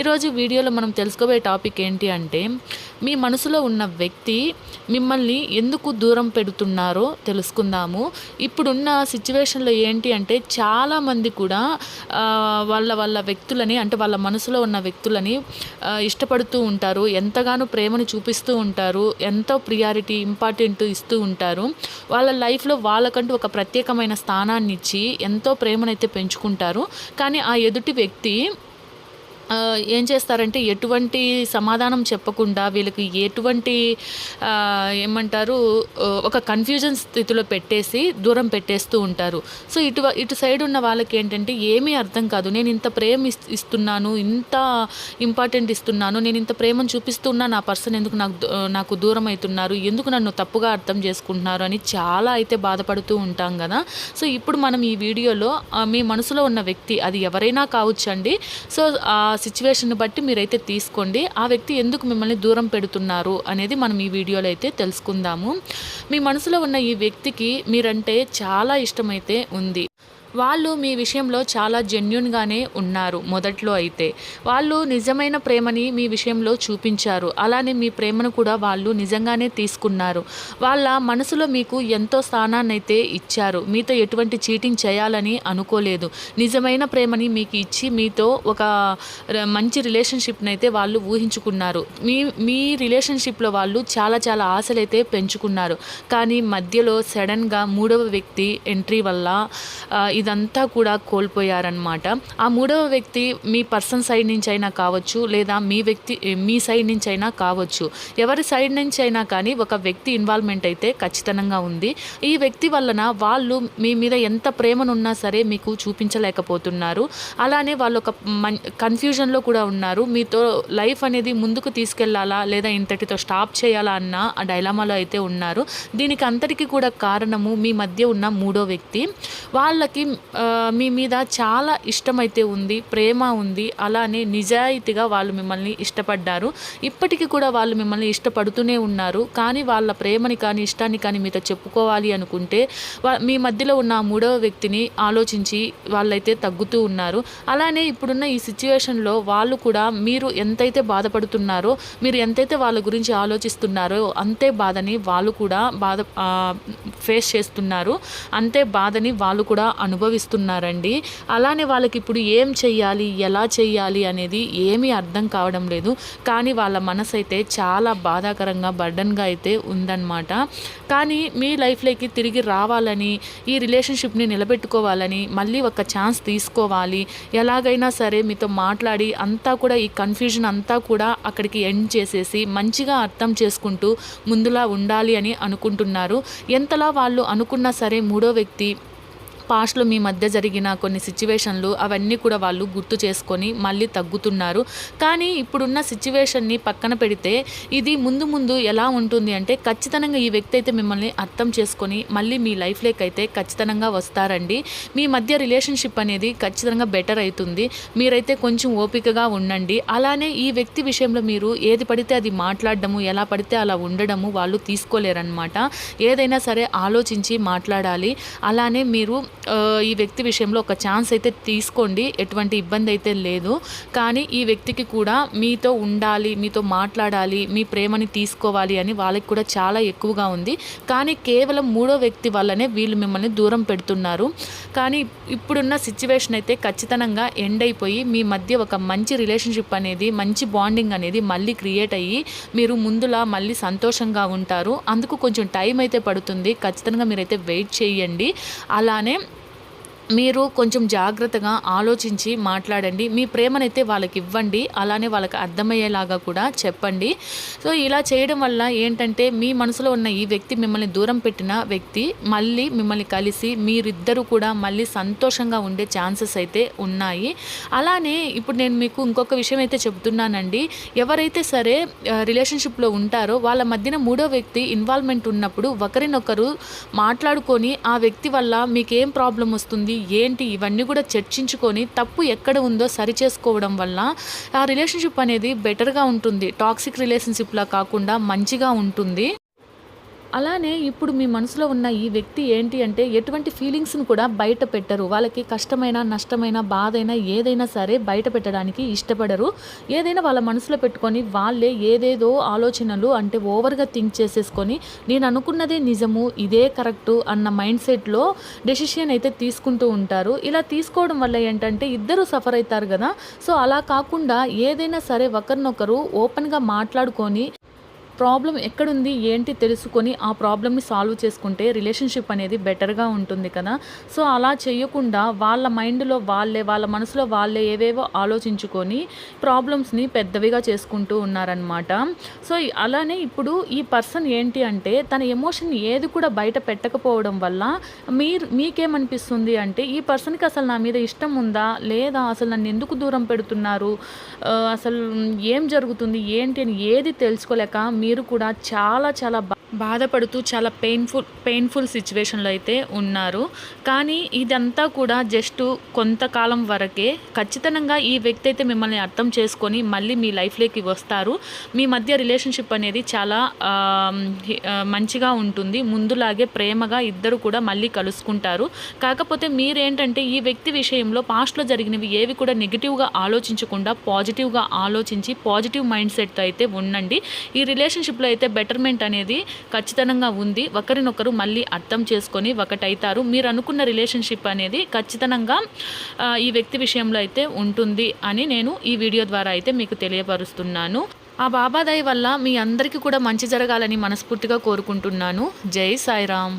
ఈరోజు వీడియోలో మనం తెలుసుకోబోయే టాపిక్ ఏంటి అంటే మీ మనసులో ఉన్న వ్యక్తి మిమ్మల్ని ఎందుకు దూరం పెడుతున్నారో తెలుసుకుందాము. ఇప్పుడున్న సిచ్యువేషన్లో ఏంటి అంటే చాలామంది కూడా వాళ్ళ వాళ్ళ వ్యక్తులని అంటే వాళ్ళ మనసులో ఉన్న వ్యక్తులని ఇష్టపడుతూ ఉంటారు. ఎంతగానో ప్రేమను చూపిస్తూ ఉంటారు. ఎంతో ప్రియారిటీ ఇంపార్టెంట్ ఇస్తూ ఉంటారు. వాళ్ళ లైఫ్లో వాళ్ళకంటూ ఒక ప్రత్యేకమైన స్థానాన్ని ఇచ్చి ఎంతో ప్రేమనైతే పెంచుకుంటారు. కానీ ఆ ఎదుటి వ్యక్తి ఏం చేస్తారంటే ఎటువంటి సమాధానం చెప్పకుండా వీళ్ళకి ఎటువంటి ఏమంటారు ఒక కన్ఫ్యూజన్ స్థితిలో పెట్టేసి దూరం పెట్టేస్తూ ఉంటారు. సో ఇటు ఇటు సైడ్ ఉన్న వాళ్ళకి ఏంటంటే ఏమీ అర్థం కాదు. నేను ఇంత ప్రేమ ఇస్- ఇస్తున్నాను ఇంత ఇంపార్టెంట్ ఇస్తున్నాను నేను ఇంత ప్రేమను చూపిస్తున్నా నా పర్సన్ ఎందుకు నాకు నాకు దూరం అవుతున్నారు ఎందుకు నన్ను తప్పుగా అర్థం చేసుకుంటున్నారు అని చాలా అయితే బాధపడుతూ ఉంటాం కదా. సో ఇప్పుడు మనం ఈ వీడియోలో మీ మనసులో ఉన్న వ్యక్తి అది ఎవరైనా కావచ్చండి. సో ఆ సిచ్యువేషన్ బట్టి మీరైతే తీసుకోండి. ఆ వ్యక్తి ఎందుకు మిమ్మల్ని దూరం పెడుతున్నారు అనేది మనం ఈ వీడియోలో అయితే తెలుసుకుందాము. మీ మనసులో ఉన్న ఈ వ్యక్తికి మీరంటే చాలా ఇష్టమైతే ఉంది. వాళ్ళు మీ విషయంలో చాలా జెన్యున్గానే ఉన్నారు మొదట్లో అయితే. వాళ్ళు నిజమైన ప్రేమని మీ విషయంలో చూపించారు. అలానే మీ ప్రేమను కూడా వాళ్ళు నిజంగానే తీసుకున్నారు. వాళ్ళ మనసులో మీకు ఎంతో స్థానాన్ని అయితే ఇచ్చారు. మీతో ఎటువంటి చీటింగ్ చేయాలని అనుకోలేదు. నిజమైన ప్రేమని మీకు ఇచ్చి మీతో ఒక మంచి రిలేషన్షిప్ని అయితే వాళ్ళు ఊహించుకున్నారు. మీ మీ రిలేషన్షిప్లో వాళ్ళు చాలా చాలా ఆశలు అయితే పెంచుకున్నారు. కానీ మధ్యలో సడన్గా మూడవ వ్యక్తి ఎంట్రీ వల్ల ఇదంతా కూడా కోల్పోయారనమాట ఆ మూడవ వ్యక్తి మీ పర్సన్ సైడ్ నుంచి అయినా కావచ్చు లేదా మీ వ్యక్తి మీ సైడ్ నుంచి అయినా కావచ్చు. ఎవరి సైడ్ నుంచి అయినా కానీ ఒక వ్యక్తి ఇన్వాల్వ్మెంట్ అయితే ఖచ్చితంగా ఉంది. ఈ వ్యక్తి వలన వాళ్ళు మీ మీద ఎంత ప్రేమనున్నా సరే మీకు చూపించలేకపోతున్నారు. అలానే వాళ్ళు ఒక మన్ కన్ఫ్యూజన్లో కూడా ఉన్నారు. మీతో లైఫ్ అనేది ముందుకు తీసుకెళ్ళాలా లేదా ఇంతటితో స్టాప్ చేయాలా అన్న ఆ డైలామాలో అయితే ఉన్నారు. దీనికి అంతటికి కూడా కారణము మీ మధ్య ఉన్న మూడో వ్యక్తి. వాళ్ళకి మీ మీద చాలా ఇష్టమైతే ఉంది ప్రేమ ఉంది అలానే నిజాయితీగా వాళ్ళు మిమ్మల్ని ఇష్టపడ్డారు. ఇప్పటికీ కూడా వాళ్ళు మిమ్మల్ని ఇష్టపడుతూనే ఉన్నారు. కానీ వాళ్ళ ప్రేమని కానీ ఇష్టాన్ని కానీ మీతో చెప్పుకోవాలి అనుకుంటే మీ మధ్యలో ఉన్న మూడవ వ్యక్తిని ఆలోచించి వాళ్ళైతే తగ్గుతూ ఉన్నారు. అలానే ఇప్పుడున్న ఈ సిచ్యువేషన్లో వాళ్ళు కూడా మీరు ఎంతైతే బాధపడుతున్నారో మీరు ఎంతైతే వాళ్ళ గురించి ఆలోచిస్తున్నారో అంతే బాధని వాళ్ళు కూడా బాధ ఫేస్ చేస్తున్నారు. అంతే బాధని వాళ్ళు కూడా అనుభవిస్తున్నారండి. అలానే వాళ్ళకి ఇప్పుడు ఏం చెయ్యాలి ఎలా చెయ్యాలి అనేది ఏమీ అర్థం కావడం లేదు. కానీ వాళ్ళ మనసు అయితే చాలా బాధాకరంగా బర్డన్గా అయితే ఉందన్నమాట. కానీ మీ లైఫ్లోకి తిరిగి రావాలని ఈ రిలేషన్షిప్ని నిలబెట్టుకోవాలని మళ్ళీ ఒక ఛాన్స్ తీసుకోవాలి ఎలాగైనా సరే మీతో మాట్లాడి అంతా కూడా ఈ కన్ఫ్యూజన్ అంతా కూడా అక్కడికి ఎండ్ చేసేసి మంచిగా అర్థం చేసుకుంటూ ముందులా ఉండాలి అని అనుకుంటున్నారు. ఎంతలా వాళ్ళు అనుకున్నా సరే మూడో వ్యక్తి పాస్ట్లో మీ మధ్య జరిగిన కొన్ని సిచ్యువేషన్లు అవన్నీ కూడా వాళ్ళు గుర్తు చేసుకొని మళ్ళీ తగ్గుతున్నారు. కానీ ఇప్పుడున్న సిచ్యువేషన్ని పక్కన పెడితే ఇది ముందు ముందు ఎలా ఉంటుంది అంటే ఖచ్చితంగా ఈ వ్యక్తి అయితే మిమ్మల్ని అర్థం చేసుకొని మళ్ళీ మీ లైఫ్లోకి అయితే ఖచ్చితంగా వస్తారండి. మీ మధ్య రిలేషన్షిప్ అనేది ఖచ్చితంగా బెటర్ అవుతుంది. మీరైతే కొంచెం ఓపికగా ఉండండి. అలానే ఈ వ్యక్తి విషయంలో మీరు ఏది పడితే అది మాట్లాడడము ఎలా పడితే అలా ఉండడము వాళ్ళు తీసుకోలేరన్నమాట. ఏదైనా సరే ఆలోచించి మాట్లాడాలి. అలానే మీరు ఈ వ్యక్తి విషయంలో ఒక ఛాన్స్ అయితే తీసుకోండి ఎటువంటి ఇబ్బంది అయితే లేదు. కానీ ఈ వ్యక్తికి కూడా మీతో ఉండాలి మీతో మాట్లాడాలి మీ ప్రేమని తీసుకోవాలి అని వాళ్ళకి కూడా చాలా ఎక్కువగా ఉంది. కానీ కేవలం మూడో వ్యక్తి వల్లనే వీళ్ళు మిమ్మల్ని దూరం పెడుతున్నారు. కానీ ఇప్పుడున్న సిచ్యువేషన్ అయితే ఖచ్చితంగా ఎండ్ అయిపోయి మీ మధ్య ఒక మంచి రిలేషన్షిప్ అనేది మంచి బాండింగ్ అనేది మళ్ళీ క్రియేట్ అయ్యి మీరు ముందులా మళ్ళీ సంతోషంగా ఉంటారు. అందుకు కొంచెం టైం అయితే పడుతుంది. ఖచ్చితంగా మీరైతే వెయిట్ చేయండి. అలానే మీరు కొంచెం జాగ్రత్తగా ఆలోచించి మాట్లాడండి. మీ ప్రేమనైతే వాళ్ళకి ఇవ్వండి. అలానే వాళ్ళకి అర్థమయ్యేలాగా కూడా చెప్పండి. సో ఇలా చేయడం వల్ల ఏంటంటే మీ మనసులో ఉన్న ఈ వ్యక్తి మిమ్మల్ని దూరం పెట్టిన వ్యక్తి మళ్ళీ మిమ్మల్ని కలిసి మీరిద్దరూ కూడా మళ్ళీ సంతోషంగా ఉండే ఛాన్సెస్ అయితే ఉన్నాయి. అలానే ఇప్పుడు నేను మీకు ఇంకొక విషయం అయితే చెప్తున్నానండి. ఎవరైతే సరే రిలేషన్షిప్లో ఉంటారో వాళ్ళ మధ్యన మూడో వ్యక్తి ఇన్వాల్వ్మెంట్ ఉన్నప్పుడు ఒకరినొకరు మాట్లాడుకొని ఆ వ్యక్తి వల్ల మీకేం ప్రాబ్లం వస్తుంది? ఏంటి ఇవన్నీ కూడా చర్చించుకొని తప్పు ఎక్కడ ఉందో సరి చేసుకోవడం వల్ల ఆ రిలేషన్షిప్ అనేది బెటర్గా ఉంటుంది. టాక్సిక్ రిలేషన్షిప్లా కాకుండా మంచిగా ఉంటుంది. అలానే ఇప్పుడు మీ మనసులో ఉన్న ఈ వ్యక్తి ఏంటి అంటే ఎటువంటి ఫీలింగ్స్ని కూడా బయట పెట్టరు. వాళ్ళకి కష్టమైన నష్టమైన బాధైనా ఏదైనా సరే బయట పెట్టడానికి ఇష్టపడరు. ఏదైనా వాళ్ళ మనసులో పెట్టుకొని వాళ్ళే ఏదేదో ఆలోచనలు అంటే ఓవర్గా థింక్ చేసేసుకొని నేను అనుకున్నదే నిజము ఇదే కరెక్టు అన్న మైండ్ సెట్లో డెసిషన్ అయితే తీసుకుంటూ ఉంటారు. ఇలా తీసుకోవడం వల్ల ఏంటంటే ఇద్దరు సఫర్ అవుతారు కదా. సో అలా కాకుండా ఏదైనా సరే ఒకరినొకరు ఓపెన్గా మాట్లాడుకొని ప్రాబ్లం ఎక్కడుంది ఏంటి తెలుసుకొని ఆ ప్రాబ్లమ్ని సాల్వ్ చేసుకుంటే రిలేషన్షిప్ అనేది బెటర్గా ఉంటుంది కదా. సో అలా చేయకుండా వాళ్ళ మైండ్లో వాళ్ళే వాళ్ళ మనసులో వాళ్ళే ఏవేవో ఆలోచించుకొని ప్రాబ్లమ్స్ని పెద్దవిగా చేసుకుంటూ ఉన్నారనమాట సో అలానే ఇప్పుడు ఈ పర్సన్ ఏంటి అంటే తన ఎమోషన్ ఏది కూడా బయట పెట్టకపోవడం వల్ల మీరు మీకేమనిపిస్తుంది అంటే ఈ పర్సన్కి అసలు నా మీద ఇష్టం ఉందా? లేదా అసలు నన్ను ఎందుకు దూరం పెడుతున్నారు? అసలు ఏం జరుగుతుంది? ఏంటి అని ఏది తెలుసుకోలేక మీరు కూడా చాలా చాలా బా- బాధపడుతూ చాలా పెయిన్ఫుల్ పెయిన్ఫుల్ సిచ్యువేషన్లో అయితే ఉన్నారు. కానీ ఇదంతా కూడా జస్ట్ కొంతకాలం వరకే ఖచ్చితంగా ఈ వ్యక్తి అయితే మిమ్మల్ని అర్థం చేసుకొని మళ్ళీ మీ లైఫ్లోకి వస్తారు. మీ మధ్య రిలేషన్షిప్ అనేది చాలా మంచిగా ఉంటుంది. ముందులాగే ప్రేమగా ఇద్దరు కూడా మళ్ళీ కలుసుకుంటారు. కాకపోతే మీరేంటంటే ఈ వ్యక్తి విషయంలో పాస్ట్లో జరిగినవి ఏవి కూడా నెగిటివ్గా ఆలోచించకుండా పాజిటివ్గా ఆలోచించి పాజిటివ్ మైండ్ సెట్తో అయితే ఉండండి. ఈ రిలేషన్షిప్లో అయితే బెటర్మెంట్ అనేది ఖచ్చితంగా ఉంది. ఒకరినొకరు మళ్ళీ అర్థం చేసుకొని ఒకటైతారు. మీరు అనుకున్న రిలేషన్షిప్ అనేది ఖచ్చితంగా ఈ వ్యక్తి విషయంలో అయితే ఉంటుంది అని నేను ఈ వీడియో ద్వారా అయితే మీకు తెలియపరుస్తున్నాను. ఆ బాబాదాయి వల్ల మీ అందరికీ కూడా మంచి జరగాలని మనస్ఫూర్తిగా కోరుకుంటున్నాను. జై సాయిరామ్.